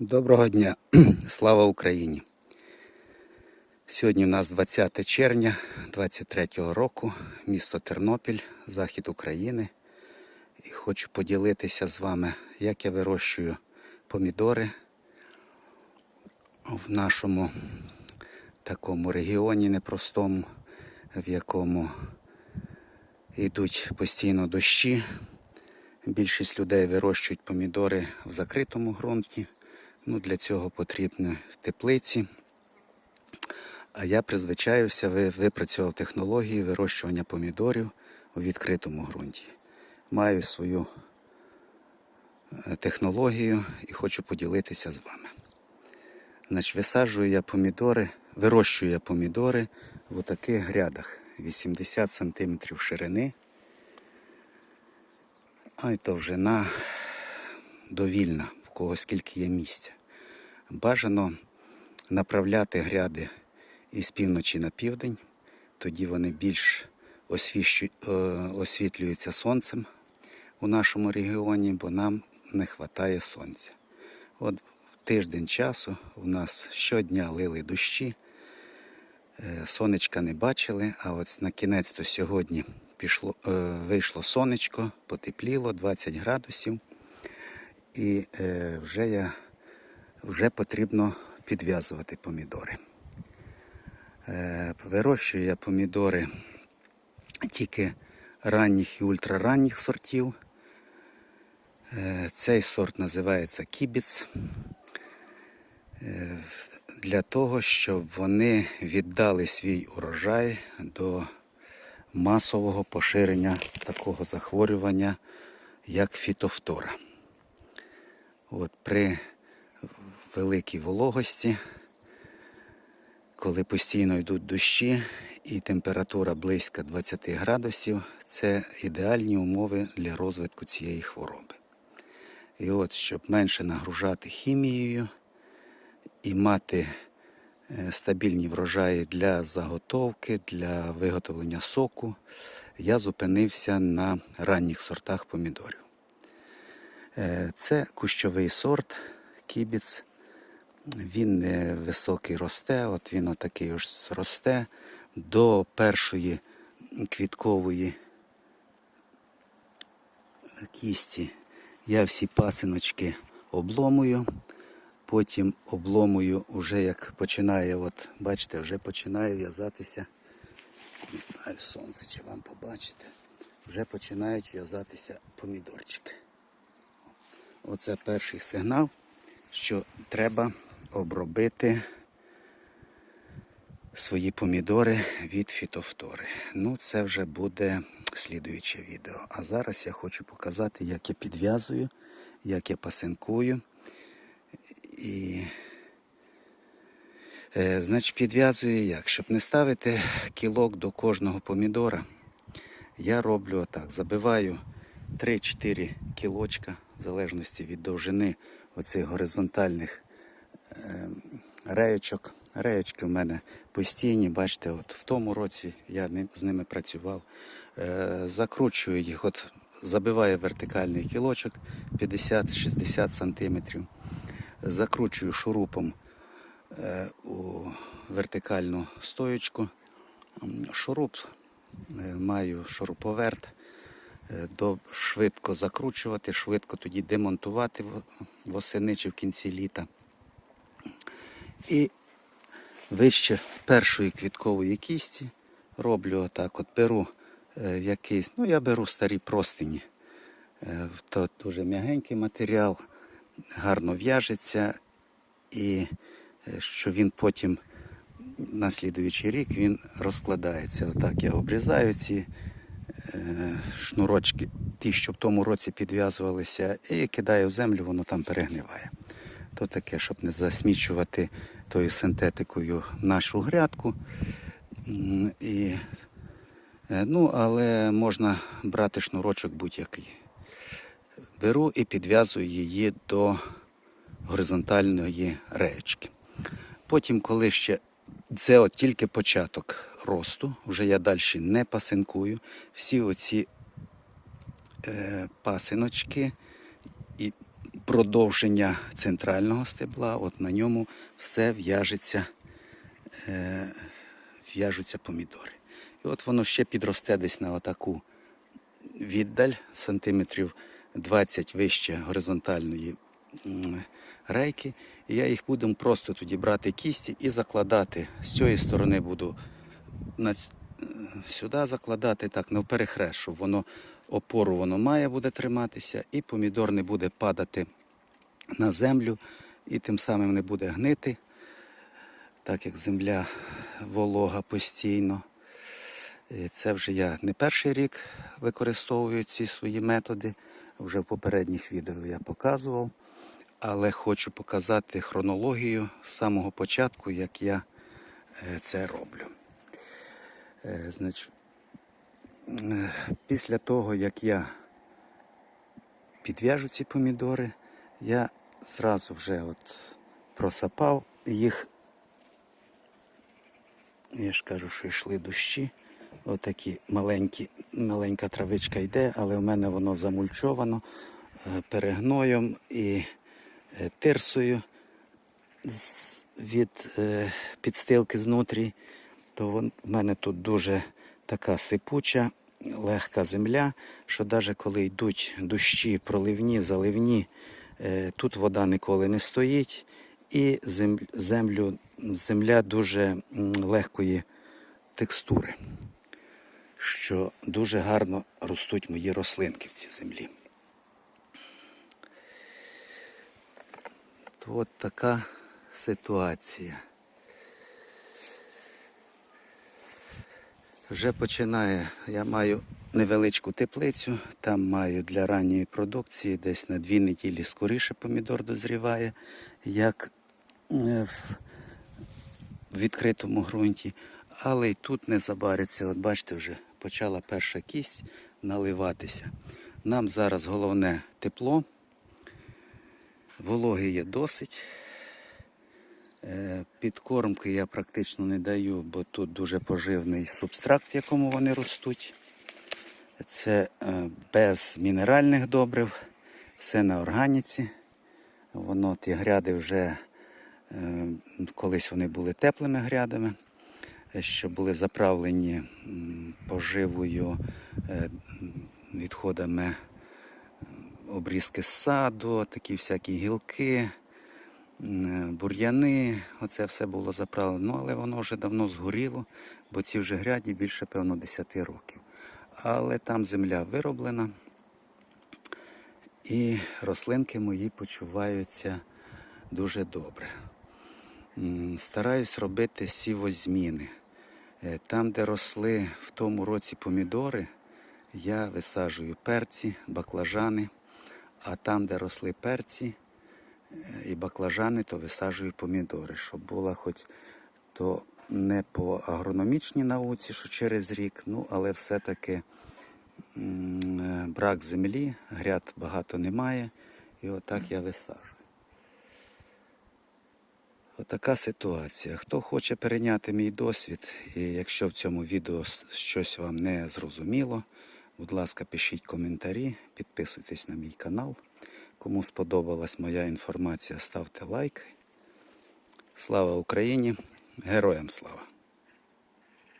Доброго дня, слава Україні! Сьогодні у нас 20 червня 23 року, місто Тернопіль, захід України. І хочу поділитися з вами, як я вирощую помідори в нашому такому регіоні непростому, в якому йдуть постійно дощі. Більшість людей вирощують помідори в закритому ґрунті. Ну, для цього потрібні теплиці. А я призвичаюся, ви- випрацював технології вирощування помідорів у відкритому ґрунті. Маю свою е, технологію і хочу поділитися з вами. Значить, висаджую я помідори, вирощую я помідори в таких грядах 80 см ширини, а й довжина довільна, в кого скільки є місця. Бажано направляти гряди із півночі на південь, тоді вони більш е, освітлюються сонцем у нашому регіоні, бо нам не вистачає сонця. От тиждень часу у нас щодня лили дощі, е, сонечка не бачили, а от на кінець то сьогодні пішло, е, вийшло сонечко, потепліло 20 градусів. І вже, я, вже потрібно підв'язувати помідори. Е, вирощую я помідори тільки ранніх і ультраранніх сортів. Е, цей сорт називається кібіц. Е, для того, щоб вони віддали свій урожай до масового поширення такого захворювання, як фітофтора. От при великій вологості, коли постійно йдуть дощі і температура близько 20 градусів, це ідеальні умови для розвитку цієї хвороби. І от, щоб менше нагружати хімією і мати е, стабільні врожаї для заготовки, для виготовлення соку, я зупинився на ранніх сортах помідорів. Е, Це кущовий сорт кібіц. Він не високий росте, от він отакий ось росте до першої квіткової кісті. Я всі пасиночки обломую, потім обломую уже як починає, от бачите, вже починає в'язатися. Не знаю, сонце чи вам побачите. Вже починають в'язатися помідорчики. Оце перший сигнал, що треба обробити свої помідори від фітофтори. Ну, це вже буде слідуюче відео. А зараз я хочу показати, як я підв'язую, як я пасинкую. І, е, значить, підв'язую як? Щоб не ставити кілок до кожного помідора, я роблю отак. Забиваю 3-4 кілочка, в залежності від довжини оцих горизонтальних реєчок. Реєчки в мене постійні, бачите, от в тому році я з ними працював. Е, закручую їх, от забиваю вертикальний кілочок 50-60 сантиметрів. Закручую шурупом е, у вертикальну стоєчку. Шуруп е, маю шуруповерт. Е, швидко закручувати, швидко тоді демонтувати восени чи в кінці літа. І вище першої квіткової кісті роблю отак. От беру е, якийсь, ну я беру старі простині. Е, то дуже м'ягенький матеріал, гарно в'яжеться, і е, що він потім на слідуючий рік він розкладається. Отак я обрізаю ці шнурочки, ті, що в тому році підв'язувалися, і кидаю в землю, воно там перегниває. То таке, щоб не засмічувати тою синтетикою нашу грядку. І, е, ну, але можна брати шнурочок будь-який. Беру і підв'язую її до горизонтальної реєчки. Потім, коли ще це от тільки початок росту, вже я далі не пасинкую. Всі оці е, пасиночки і продовження центрального стебла, от на ньому все в'яжеться, е, в'яжуться помідори. І от воно ще підросте десь на отаку віддаль сантиметрів 20 вище горизонтальної рейки. І я їх буду просто тоді брати кісті і закладати. З цієї сторони буду на, е, сюди закладати так навперехрест, щоб воно опору воно має буде триматися, і помідор не буде падати на землю, і тим самим не буде гнити, так як земля волога постійно. І Це вже я не перший рік використовую ці свої методи. Вже в попередніх відео я показував. Але хочу показати хронологію з самого початку, як я е, це роблю. Е, Значить, е, після того, як я підв'яжу ці помідори, я зразу вже от просапав їх. Я ж кажу, що йшли дощі. Отакі маленькі, маленька травичка йде, але в мене воно замульчовано е, перегноєм і е, тирсою від е, підстилки знутрі. То в мене тут дуже така сипуча, легка земля, що навіть коли йдуть дощі, проливні, заливні, тут вода ніколи не стоїть, і землю, земля дуже легкої текстури, що дуже гарно ростуть мої рослинки в цій землі. От така ситуація. Вже починає. Я маю невеличку теплицю, там маю для ранньої продукції десь на дві неділі скоріше помідор дозріває, як е, в відкритому ґрунті. Але й тут не забариться. От бачите, вже почала перша кість наливатися. Нам зараз головне тепло. Вологи є досить. Е, Підкормки я практично не даю, бо тут дуже поживний субстракт, в якому вони ростуть. Це е, без мінеральних добрив, все на органіці. Воно ті гряди вже е, колись вони були теплими грядами, що були заправлені поживою, е, відходами обрізки саду, такі всякі гілки, бур'яни. Оце все було заправлено. Але воно вже давно згоріло, бо ці вже гряді більше, певно, 10 років. Але там земля вироблена, і рослинки мої почуваються дуже добре. Стараюсь робити сівозміни. Е, Там, де росли в тому році помідори, я висаджую перці, баклажани, а там, де росли перці е, і баклажани, то висаджую помідори, щоб була хоч то не по агрономічній науці, що через рік, ну але все-таки е, брак землі, гряд багато немає, і отак я висаджую. Отака ситуація. Хто хоче перейняти мій досвід, і якщо в цьому відео щось вам не зрозуміло, будь ласка, пишіть коментарі, підписуйтесь на мій канал. Кому сподобалась моя інформація, ставте лайк. Слава Україні! Героям слава!